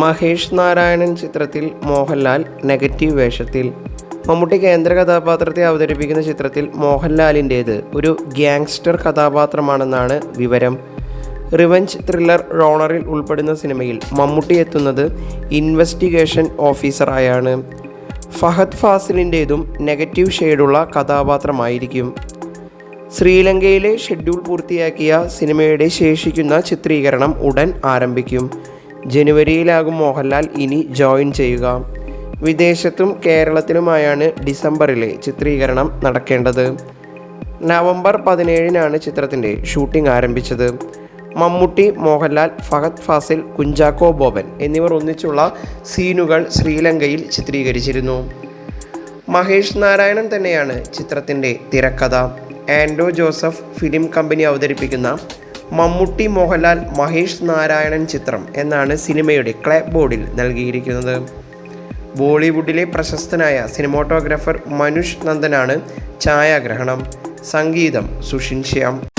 മഹേഷ് നാരായണൻ ചിത്രത്തിൽ മോഹൻലാൽ നെഗറ്റീവ് വേഷത്തിൽ. മമ്മൂട്ടി കേന്ദ്ര കഥാപാത്രത്തെ അവതരിപ്പിക്കുന്ന ചിത്രത്തിൽ മോഹൻലാലിന്റേത് ഒരു ഗ്യാങ്സ്റ്റർ കഥാപാത്രമാണെന്നാണ് വിവരം. റിവഞ്ച് ത്രില്ലർ റോണറിൽ ഉൾപ്പെടുന്ന സിനിമയിൽ മമ്മൂട്ടി എത്തുന്നത് ഇൻവെസ്റ്റിഗേഷൻ ഓഫീസറായാണ്. ഫഹദ് ഫാസിലിന്റേതും നെഗറ്റീവ് ഷെയ്ഡുള്ള കഥാപാത്രമായിരിക്കും. ശ്രീലങ്കയിലെ ഷെഡ്യൂൾ പൂർത്തിയാക്കിയ സിനിമയുടെ ശേഷിക്കുന്ന ചിത്രീകരണം ഉടൻ ആരംഭിക്കും. ജനുവരിയിലാകും മോഹൻലാൽ ഇനി ജോയിൻ ചെയ്യുക. വിദേശത്തും കേരളത്തിലുമായാണ് ഡിസംബറിലെ ചിത്രീകരണം നടക്കേണ്ടത്. നവംബർ പതിനേഴിനാണ് ചിത്രത്തിന്റെ ഷൂട്ടിംഗ് ആരംഭിച്ചത്. മമ്മൂട്ടി മോഹൻലാൽ ഫഹദ് ഫാസിൽ കുഞ്ചാക്കോ ബോബൻ എന്നിവർ ഒന്നിച്ചുള്ള സീനുകൾ ശ്രീലങ്കയിൽ ചിത്രീകരിച്ചിരുന്നു. മഹേഷ് നാരായണൻ തന്നെയാണ് ചിത്രത്തിന്റെ തിരക്കഥ. ആൻഡോ ജോസഫ് ഫിലിം കമ്പനി അവതരിപ്പിക്കുന്ന മമ്മൂട്ടി മോഹൻലാൽ മഹേഷ് നാരായണൻ ചിത്രം എന്നാണ് സിനിമയുടെ ക്ലബ് ബോർഡിൽ നൽകിയിരിക്കുന്നത്. ബോളിവുഡിലെ പ്രശസ്തനായ സിനിമോട്ടോഗ്രാഫർ മനുഷ് നന്ദനാണ് ഛായാഗ്രഹണം. സംഗീതം സുഷിൻ ശ്യാം.